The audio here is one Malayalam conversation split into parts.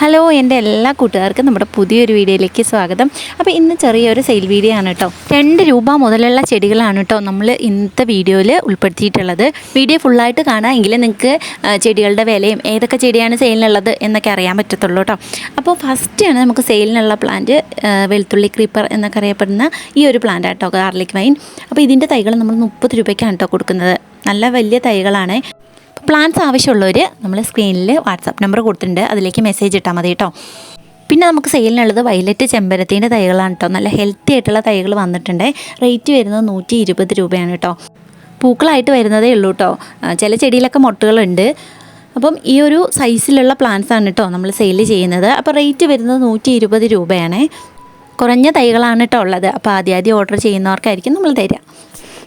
ഹലോ എന്റെ എല്ലാ കൂട്ടുകാർക്കും നമ്മുടെ പുതിയൊരു വീഡിയോയിലേക്ക് സ്വാഗതം. അപ്പോൾ ഇന്ന് ചെറിയൊരു സെയിൽ വീഡിയോ ആണ് കേട്ടോ. രണ്ട് രൂപ മുതലുള്ള ചെടികളാണ് കേട്ടോ നമ്മൾ ഇന്നത്തെ വീഡിയോയിൽ ഉൾപ്പെടുത്തിയിട്ടുള്ളത്. വീഡിയോ ഫുള്ളായിട്ട് കാണാമെങ്കിൽ നിങ്ങൾക്ക് ചെടികളുടെ വിലയും ഏതൊക്കെ ചെടിയാണ് സെയിലിനുള്ളത് എന്നൊക്കെ അറിയാൻ പറ്റത്തുള്ളൂ കേട്ടോ. അപ്പോൾ ഫസ്റ്റാണ് നമുക്ക് സെയിലിനുള്ള പ്ലാന്റ് വെളുത്തുള്ളി ക്രീപ്പർ എന്നൊക്കെ അറിയപ്പെടുന്ന ഈ ഒരു പ്ലാന്റ് കേട്ടോ ഗാർലിക് വൈൻ അപ്പോൾ ഇതിന്റെ തൈകൾ നമ്മൾ മുപ്പത് രൂപയ്ക്കാണ് കേട്ടോ കൊടുക്കുന്നത്. നല്ല വലിയ തൈകളാണ്. പ്ലാൻസ് ആവശ്യമുള്ളവർ നമ്മൾ സ്ക്രീനിൽ വാട്സാപ്പ് നമ്പർ കൊടുത്തിട്ടുണ്ട്. അതിലേക്ക് മെസ്സേജ് ഇട്ടാൽ മതി കേട്ടോ പിന്നെ നമുക്ക് സെയിലിനുള്ളത് വയലറ്റ് ചെമ്പരത്തിന്റെ തൈകളാണ് കേട്ടോ നല്ല ഹെൽത്തി ആയിട്ടുള്ള തൈകൾ വന്നിട്ടുണ്ട്. റേറ്റ് വരുന്നത് നൂറ്റി ഇരുപത് രൂപയാണ് കേട്ടോ പൂക്കളായിട്ട് വരുന്നതേ ഉള്ളൂ കേട്ടോ ചില ചെടിയിലൊക്കെ മൊട്ടുകളുണ്ട്. അപ്പം ഈ ഒരു സൈസിലുള്ള പ്ലാന്റ്സ് ആണ് കേട്ടോ നമ്മൾ സെയിൽ ചെയ്യുന്നത്. അപ്പോൾ റേറ്റ് വരുന്നത് നൂറ്റി ഇരുപത് രൂപയാണ്. കുറഞ്ഞ തൈകളാണ് കേട്ടോ ഉള്ളത്. അപ്പോൾ ആദ്യം ആദ്യം ഓർഡർ ചെയ്യുന്നവർക്കായിരിക്കും നമ്മൾ തരിക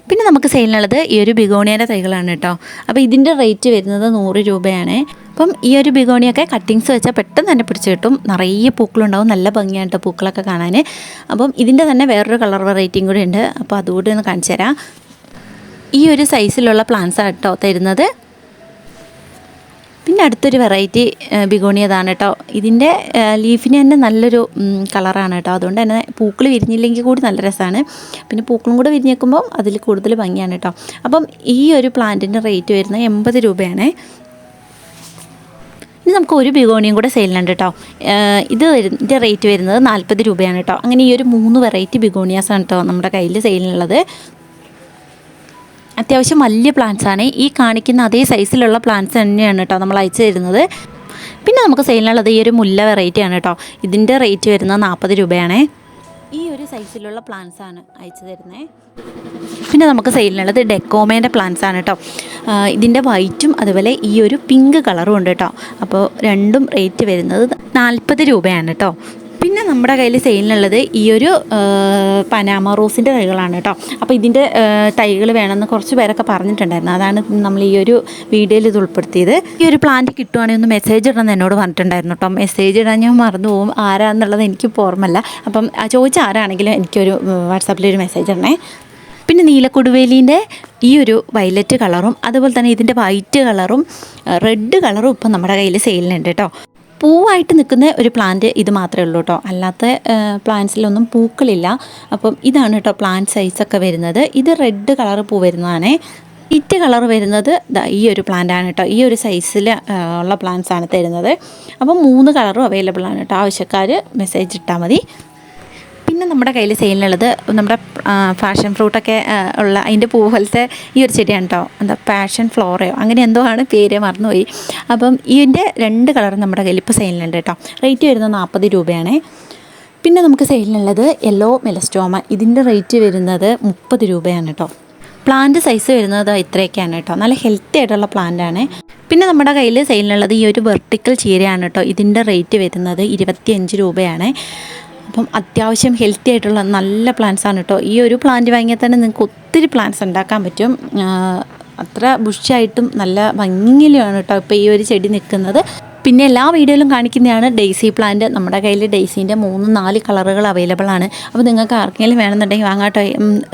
പിന്നെ നമുക്ക് സെയിലിനുള്ളത് ഈ ഒരു ബിഗോണിയയുടെ തൈകളാണ് കേട്ടോ. അപ്പോൾ ഇതിന്റെ റേറ്റ് വരുന്നത് നൂറ് രൂപയാണ്. അപ്പം ഈ ഒരു ബിഗോണിയൊക്കെ കട്ടിങ്സ് വെച്ചാൽ പെട്ടെന്ന് തന്നെ പിടിച്ച് കിട്ടും. നിറയെ പൂക്കളുണ്ടാവും. നല്ല ഭംഗിയാണ് കേട്ടോ പൂക്കളൊക്കെ കാണാൻ. അപ്പം ഇതിന്റെ തന്നെ വേറൊരു കളർ വെറൈറ്റിയും കൂടി ഉണ്ട്. അപ്പോൾ അതുകൂടി ഒന്ന് കാണിച്ചു തരാം. ഈ ഒരു സൈസിലുള്ള പ്ലാന്റ്സാണ് ആട്ടോ തരുന്നത്. പിന്നെ അടുത്തൊരു വെറൈറ്റി ബിഗോണിയതാണ് കേട്ടോ ഇതിന്റെ ലീഫിന് തന്നെ നല്ലൊരു കളറാണ് കേട്ടോ അതുകൊണ്ട് തന്നെ പൂക്കൾ വിരിഞ്ഞില്ലെങ്കിൽ കൂടി നല്ല രസമാണ് പിന്നെ പൂക്കളും കൂടെ വിരിഞ്ഞേക്കുമ്പോൾ അതിൽ കൂടുതൽ ഭംഗിയാണ് കേട്ടോ അപ്പം ഈ ഒരു പ്ലാന്റിന്റെ റേറ്റ് വരുന്നത് എൺപത് രൂപയാണ്. ഇനി നമുക്ക് ഒരു ബിഗോണിയും കൂടെ സെയിലുണ്ട് കേട്ടോ ഇത് ഇതിന്റെ റേറ്റ് വരുന്നത് നാൽപ്പത് രൂപയാണ് കേട്ടോ അങ്ങനെ ഈ ഒരു മൂന്ന് വെറൈറ്റി ബിഗോണിയാസാണ് കേട്ടോ നമ്മുടെ കയ്യിൽ സെയിലിനുള്ളത്. അത്യാവശ്യം വലിയ പ്ലാന്റ്സ് ആണ്. ഈ കാണിക്കുന്ന അതേ സൈസിലുള്ള പ്ലാന്റ്സ് തന്നെയാണ് കേട്ടോ നമ്മൾ അയച്ചു തരുന്നത്. പിന്നെ നമുക്ക് സെയിലിനുള്ളത് ഈ ഒരു മുല്ല വെറൈറ്റി ആണ് കേട്ടോ ഇതിന്റെ റേറ്റ് വരുന്നത് നാൽപ്പത് രൂപയാണേ. ഈ ഒരു സൈസിലുള്ള പ്ലാന്റ്സ് ആണ് അയച്ചു തരുന്നത് പിന്നെ നമുക്ക് സെയിലിനുള്ളത് ഡെക്കോമേന്റെ പ്ലാന്റ്സ് ആണ് കേട്ടോ ഇതിന്റെ വൈറ്റും അതുപോലെ ഈ ഒരു പിങ്ക് കളറും ഉണ്ട് കേട്ടോ അപ്പോൾ രണ്ടും റേറ്റ് വരുന്നത് നാൽപ്പത് രൂപയാണ് കേട്ടോ പിന്നെ നമ്മുടെ കയ്യിൽ സെയിലിനുള്ളത് ഈ ഒരു പനാമ റോസിന്റെ തൈകളാണ് കേട്ടോ. അപ്പോൾ ഇതിന്റെ തൈകൾ വേണമെന്ന് കുറച്ച് പേരൊക്കെ പറഞ്ഞിട്ടുണ്ടായിരുന്നു. അതാണ് നമ്മൾ ഈ ഒരു വീഡിയോയിൽ ഇത് ഉൾപ്പെടുത്തിയത്. ഈ ഒരു പ്ലാന്റ് കിട്ടുവാണെങ്കിൽ ഒന്ന് മെസ്സേജ് ഇടണമെന്ന് എന്നോട് പറഞ്ഞിട്ടുണ്ടായിരുന്നു കേട്ടോ. മെസ്സേജ് ഇടാൻ ഞാൻ മറന്നു പോകും. ആരാന്നുള്ളത് എനിക്ക് ഓർമ്മല്ല അപ്പം ചോദിച്ച ആരാണെങ്കിലും എനിക്കൊരു വാട്സാപ്പിൽ ഒരു മെസ്സേജ് ഇടണേ. പിന്നെ നീലക്കൊടുവേലീന്റെ ഈ ഒരു വയലറ്റ് കളറും അതുപോലെ തന്നെ ഇതിന്റെ വൈറ്റ് കളറും റെഡ് കളറും ഇപ്പം നമ്മുടെ കയ്യിൽ സെയിലിനുണ്ട് കേട്ടോ. പൂവായിട്ട് നിൽക്കുന്ന ഒരു പ്ലാന്റ് ഇത് മാത്രമേ ഉള്ളൂ കേട്ടോ അല്ലാത്ത പ്ലാന്റ്സിലൊന്നും പൂക്കളില്ല. അപ്പം ഇതാണ് കേട്ടോ പ്ലാന്റ് സൈസൊക്കെ വരുന്നത്. ഇത് റെഡ് കളർ പൂ വരുന്നതാണേ. ഇറ്റ് കളർ വരുന്നത് ഈ ഒരു പ്ലാന്റ് ആണ് കേട്ടോ ഈ ഒരു സൈസിൽ ഉള്ള പ്ലാന്റ്സ് ആണ് തരുന്നത്. അപ്പം മൂന്ന് കളറും അവൈലബിൾ ആണ് കേട്ടോ ആവശ്യക്കാർ മെസ്സേജ് ഇട്ടാൽ മതി. പിന്നെ നമ്മുടെ കയ്യിൽ സെയിലിനുള്ളത് നമ്മുടെ ഫാഷൻ ഫ്രൂട്ടൊക്കെ ഉള്ള അതിന്റെ പൂ പോലത്തെ ഈ ഒരു ചെടിയാണ് കേട്ടോ എന്താ പാഷൻ ഫ്ലോറയോ? അങ്ങനെ എന്തോ ആണ് പേര് മറന്നുപോയി. അപ്പം ഇതിന്റെ രണ്ട് കളർ നമ്മുടെ കയ്യിൽ ഇപ്പോൾ സെയിലിനുണ്ട് കേട്ടോ റേറ്റ് വരുന്നത് നാൽപ്പത് രൂപയാണേ. പിന്നെ നമുക്ക് സെയിലിനുള്ളത് യെല്ലോ മെലസ്റ്റോമ. ഇതിന്റെ റേറ്റ് വരുന്നത് മുപ്പത് രൂപയാണ് കേട്ടോ പ്ലാന്റ് സൈസ് വരുന്നത് ഇത്രയൊക്കെയാണ് കേട്ടോ നല്ല ഹെൽത്തി ആയിട്ടുള്ള പ്ലാന്റ് ആണ്. പിന്നെ നമ്മുടെ കയ്യിൽ സെയിലിനുള്ളത് ഈ ഒരു വെർട്ടിക്കൽ ചീരയാണ് കേട്ടോ ഇതിന്റെ റേറ്റ് വരുന്നത് ഇരുപത്തിയഞ്ച് രൂപയാണ്. അപ്പം അത്യാവശ്യം ഹെൽത്തി ആയിട്ടുള്ള നല്ല പ്ലാന്റ്സ് ആണ് കേട്ടോ ഈ ഒരു പ്ലാന്റ് വാങ്ങിയാൽ തന്നെ നിങ്ങൾക്ക് ഒത്തിരി പ്ലാന്റ്സ് ഉണ്ടാക്കാൻ പറ്റും. അത്ര ബുഷിയായിട്ടും നല്ല ഭംഗിയിലുമാണ് കേട്ടോ ഇപ്പോൾ ഈ ഒരു ചെടി നിൽക്കുന്നത്. പിന്നെ എല്ലാ വീഡിയോയിലും കാണിക്കുന്നതാണ് ഡെയ്സി പ്ലാന്റ് നമ്മുടെ കയ്യിൽ ഡെയ്സീന്റെ മൂന്ന് നാല് കളറുകൾ അവൈലബിൾ ആണ്. അപ്പോൾ നിങ്ങൾക്ക് ആർക്കെങ്കിലും വേണമെന്നുണ്ടെങ്കിൽ വാങ്ങാട്ടോ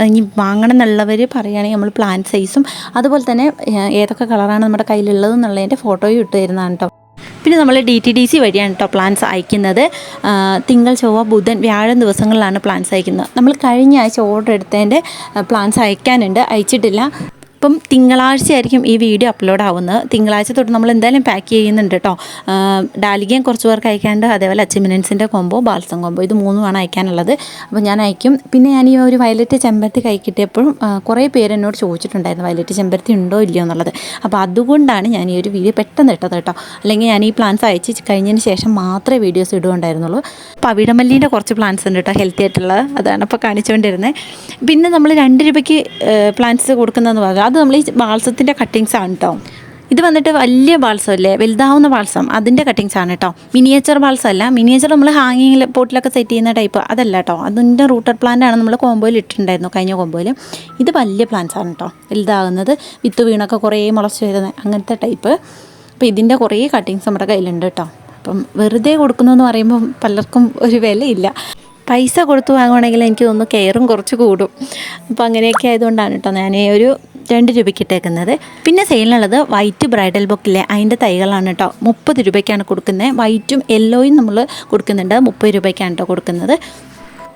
ഇനി വാങ്ങണം എന്നുള്ളവർ പറയുകയാണെങ്കിൽ നമ്മൾ പ്ലാന്റ് സൈസും അതുപോലെ തന്നെ ഏതൊക്കെ കളറാണ് നമ്മുടെ കയ്യിലുള്ളത് എന്നുള്ളതിന്റെ ഫോട്ടോയും ഇട്ട് തരുന്നതാണ് കേട്ടോ പിന്നെ നമ്മൾ ഡി ടി ഡി സി വഴിയാണ് കേട്ടോ പ്ലാൻസ് അയക്കുന്നത്. തിങ്കൾ ചൊവ്വ ബുധൻ വ്യാഴം ദിവസങ്ങളിലാണ് പ്ലാൻസ് അയക്കുന്നത്. നമ്മൾ കഴിഞ്ഞ ആഴ്ച ഓർഡർ എടുത്തതിന്റെ പ്ലാൻസ് അയക്കാനുണ്ട്. അയച്ചിട്ടില്ല. അപ്പം തിങ്കളാഴ്ച ആയിരിക്കും ഈ വീഡിയോ അപ്ലോഡ് ആവുന്നത് തിങ്കളാഴ്ച തൊട്ട് നമ്മൾ എന്തായാലും പാക്ക് ചെയ്യുന്നുണ്ട് കേട്ടോ ഡാലികയും കുറച്ച് പേർക്ക് അയക്കാണ്ട് അതേപോലെ അച്ചിമിനൻസിന്റെ കൊമ്പോ ബാൽസം കൊമ്പോ ഇത് മൂന്നുമാണ് അയക്കാനുള്ളത്. അപ്പോൾ ഞാൻ അയക്കും. പിന്നെ ഞാൻ ഈ ഒരു വയലറ്റ് ചെമ്പരത്തി കൈ കിട്ടിയപ്പോഴും കുറേ പേര് എന്നോട് ചോദിച്ചിട്ടുണ്ടായിരുന്നു വയലറ്റ് ചെമ്പരത്തി ഉണ്ടോ ഇല്ലയോ എന്നുള്ളത്. അപ്പോൾ അതുകൊണ്ടാണ് ഞാൻ ഈ ഒരു വീഡിയോ പെട്ടെന്ന് ഇട്ടത് കേട്ടോ അല്ലെങ്കിൽ ഞാൻ ഈ പ്ലാൻസ് അയച്ച് കഴിഞ്ഞതിന് ശേഷം മാത്രമേ വീഡിയോസ് ഇടുകയുണ്ടായിരുന്നുള്ളൂ. അപ്പോൾ അവിടമല്ലീന്റെ കുറച്ച് പ്ലാൻസ് ഉണ്ട് കേട്ടോ ഹെൽത്തി ആയിട്ടുള്ളത് അതാണ് അപ്പോൾ കാണിച്ചുകൊണ്ടിരുന്നത്. പിന്നെ നമ്മൾ രണ്ട് രൂപയ്ക്ക് പ്ലാന്റ്സ് കൊടുക്കുന്നതെന്ന് പറഞ്ഞാൽ അത് നമ്മൾ ഈ ബാൾസത്തിന്റെ കട്ടിങ്സ് ആണ് കേട്ടോ ഇത് വന്നിട്ട് വലിയ ബാൾസം അല്ലേ വലുതാവുന്ന ബാൾസം അതിന്റെ കട്ടിങ്സ് ആണ് കേട്ടോ മിനിയേച്ചർ ബാൾസം അല്ല മിനിയേച്ചർ നമ്മൾ ഹാങ്ങിങ്ങിൽ പോട്ടിലൊക്കെ സെറ്റ് ചെയ്യുന്ന ടൈപ്പ് അതല്ല കേട്ടോ അതിന്റെ റൂട്ടർ പ്ലാന്റ് ആണ് നമ്മൾ കോമ്പോയിൽ ഇട്ടിട്ടുണ്ടായിരുന്നു കഴിഞ്ഞ കോമ്പോയിൽ ഇത് വലിയ പ്ലാന്റ്സ് ആണ് കേട്ടോ വലുതാകുന്നത് വിത്ത് വീണൊക്കെ കുറേ മുളച്ച് വരുന്നത് അങ്ങനത്തെ ടൈപ്പ് അപ്പോൾ ഇതിന്റെ കുറേ കട്ടിങ്സ് നമ്മുടെ കയ്യിലുണ്ട് കേട്ടോ അപ്പം വെറുതെ കൊടുക്കുന്നതെന്ന് പറയുമ്പോൾ പലർക്കും ഒരു വിലയില്ല. പൈസ കൊടുത്ത് വാങ്ങുവാണെങ്കിൽ എനിക്ക് തോന്നുന്നു കെയറും കുറച്ച് കൂടും. അപ്പോൾ അങ്ങനെയൊക്കെ ആയതുകൊണ്ടാണ് കേട്ടോ ഞാൻ ഒരു രണ്ട് രൂപയ്ക്ക് ഇട്ടേക്കുന്നത് പിന്നെ സെയിലിനുള്ളത് വൈറ്റ് ബ്രൈഡൽ ബുക്കിലെ അതിന്റെ തൈകളാണ് കേട്ടോ. മുപ്പത് രൂപയ്ക്കാണ് കൊടുക്കുന്നത്. വൈറ്റും യെല്ലോയും നമ്മൾ കൊടുക്കുന്നുണ്ട്. മുപ്പത് രൂപയ്ക്കാണ് കേട്ടോ കൊടുക്കുന്നത്.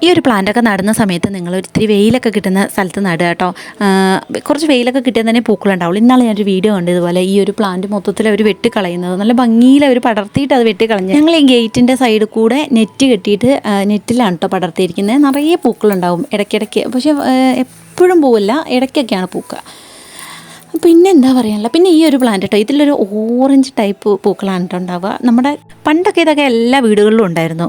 ഈ ഒരു പ്ലാന്റൊക്കെ നടുന്ന സമയത്ത് നിങ്ങൾ ഒത്തിരി വെയിലൊക്കെ കിട്ടുന്ന സ്ഥലത്ത് നടുക കേട്ടോ. കുറച്ച് വെയിലൊക്കെ കിട്ടിയാൽ തന്നെ പൂക്കളുണ്ടാവുള്ളൂ ഇന്നാളെ ഞാനൊരു വീഡിയോ കണ്ടു ഇതുപോലെ ഈ ഒരു പ്ലാന്റ് മൊത്തത്തിൽ അവർ വെട്ടിക്കളയുന്നത് നല്ല ഭംഗിയിൽ അവർ പടർത്തിയിട്ട് അത് വെട്ടിക്കളഞ്ഞു ഞങ്ങൾ ഈ ഗേറ്റിന്റെ സൈഡിൽ കൂടെ നെറ്റ് കെട്ടിയിട്ട് നെറ്റിലാണ് കേട്ടോ പടർത്തിയിരിക്കുന്നത്. നിറയെ പൂക്കളുണ്ടാവും ഇടയ്ക്കിടയ്ക്ക്. പക്ഷേ എപ്പോഴും പൂവില്ല ഇടയ്ക്കൊക്കെയാണ് പൂക്കുക പിന്നെ എന്താ പറയാനുള്ള പിന്നെ ഈ ഒരു പ്ലാന്റ് കേട്ടോ ഇതിലൊരു ഓറഞ്ച് ടൈപ്പ് പൂക്കളാണ് ഉണ്ടാവുക. നമ്മുടെ പണ്ടൊക്കെ ഇതൊക്കെ എല്ലാ വീടുകളിലും ഉണ്ടായിരുന്നു.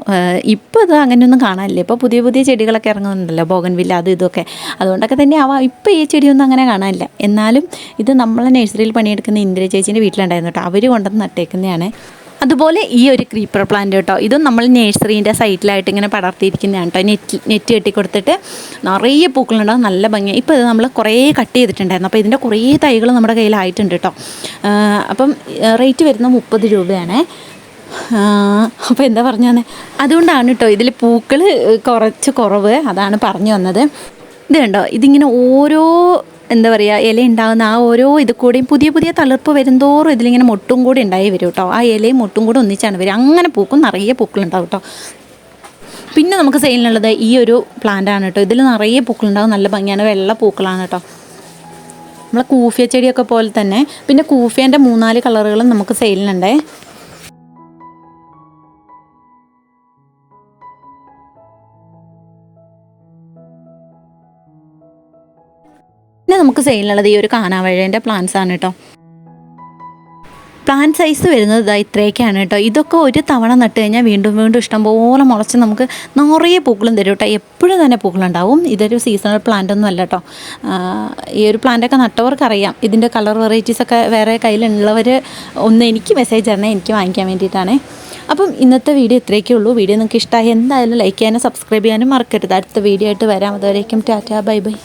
ഇപ്പോൾ ഇത് അങ്ങനെയൊന്നും കാണാനില്ല. ഇപ്പോൾ പുതിയ പുതിയ ചെടികളൊക്കെ ഇറങ്ങുന്നുണ്ടല്ലോ ബോഗൻവില്ല അത് ഇതൊക്കെ. അതുകൊണ്ടൊക്കെ തന്നെ ആവാം ഇപ്പോൾ ഈ ചെടിയൊന്നും അങ്ങനെ കാണാനില്ല. എന്നാലും ഇത് നമ്മളെ നഴ്സറിയിൽ പണിയെടുക്കുന്ന ഇന്ദിര ചേച്ചീന്റെ വീട്ടിലുണ്ടായിരുന്നു കേട്ടോ അവർ കൊണ്ടുവന്ന് നട്ടേക്കുന്നതാണ്. അതുപോലെ ഈ ഒരു ക്രീപ്പർ പ്ലാന്റ് കേട്ടോ ഇതും നമ്മൾ നേഴ്സറീന്റെ സൈറ്റിലായിട്ട് ഇങ്ങനെ പടർത്തിയിരിക്കുന്നതാണ് കേട്ടോ. നെറ്റ് നെറ്റ് കെട്ടി കൊടുത്തിട്ട് നിറയെ പൂക്കളുണ്ടാവും നല്ല ഭംഗി ഇപ്പോൾ ഇത് നമ്മൾ കുറേ കട്ട് ചെയ്തിട്ടുണ്ടായിരുന്നു. അപ്പോൾ ഇതിന്റെ കുറേ തൈകൾ നമ്മുടെ കയ്യിലായിട്ടുണ്ട് കേട്ടോ. അപ്പം റേറ്റ് വരുന്ന മുപ്പത് രൂപയാണ്. അപ്പോൾ എന്താ പറഞ്ഞു തന്നെ അതുകൊണ്ടാണ് കേട്ടോ ഇതിൽ പൂക്കൾ കുറച്ച് കുറവ് അതാണ് പറഞ്ഞു വന്നത്. ഇത് കണ്ടോ ഇതിങ്ങനെ ഓരോ എന്താ പറയുക ഇല ഉണ്ടാകുന്ന ആ ഓരോ ഇത് കൂടെയും പുതിയ പുതിയ തളിർപ്പ് വരുന്തോറും ഇതിലിങ്ങനെ മുട്ടും കൂടി ഉണ്ടായി വരും കേട്ടോ. ആ ഇലയും മുട്ടും കൂടി ഒന്നിച്ചാണ് വരും അങ്ങനെ പൂക്കും നിറയെ പൂക്കളുണ്ടാവും കേട്ടോ. പിന്നെ നമുക്ക് സെയിലിനുള്ളത് ഈ ഒരു പ്ലാന്റ് ആണ് കേട്ടോ. ഇതിൽ നിറയെ പൂക്കളുണ്ടാവും. നല്ല ഭംഗിയാണ്. വെള്ള പൂക്കളാണ് കേട്ടോ. നമ്മളെ കൂഫിയ ചെടിയൊക്കെ പോലെ തന്നെ. പിന്നെ കൂഫിയന്റെ മൂന്നാൽ കളറുകളും നമുക്ക് സെയിലിനുണ്ടേ. നമുക്ക് സെയിലിനുള്ളത് ഈ ഒരു കാനാവഴേന്റെ പ്ലാന്റ്സ് ആണ് കേട്ടോ പ്ലാന്റ് സൈസ് വരുന്നത് ഇതാ ഇത്രയൊക്കെയാണ് കേട്ടോ ഇതൊക്കെ ഒരു തവണ നട്ട് കഴിഞ്ഞാൽ വീണ്ടും വീണ്ടും ഇഷ്ടംപോലെ മുളച്ച് നമുക്ക് നിറയെ പൂക്കളും തരും കേട്ടോ എപ്പോഴും തന്നെ പൂക്കളുണ്ടാവും. ഇതൊരു സീസണൽ പ്ലാന്റ് ഒന്നും അല്ല കേട്ടോ ഈ ഒരു പ്ലാന്റൊക്കെ നട്ടവർക്കറിയാം. ഇതിന്റെ കളർ വെറൈറ്റീസ് ഒക്കെ വേറെ കയ്യിലുള്ളവർ ഒന്ന് എനിക്ക് മെസ്സേജ് തരണേ. എനിക്ക് വാങ്ങിക്കാൻ വേണ്ടിയിട്ടാണേ. അപ്പം ഇന്നത്തെ വീഡിയോ ഇത്രയൊക്കെ ഉള്ളൂ. വീഡിയോ നിങ്ങൾക്ക് ഇഷ്ടമായി എന്തായാലും ലൈക്ക് ചെയ്യാനും സബ്സ്ക്രൈബ് ചെയ്യാനും മറക്കരുത്. അടുത്ത വീഡിയോ ആയിട്ട് വരാം. അതുവരേക്കും ടാറ്റാ. Bye bye.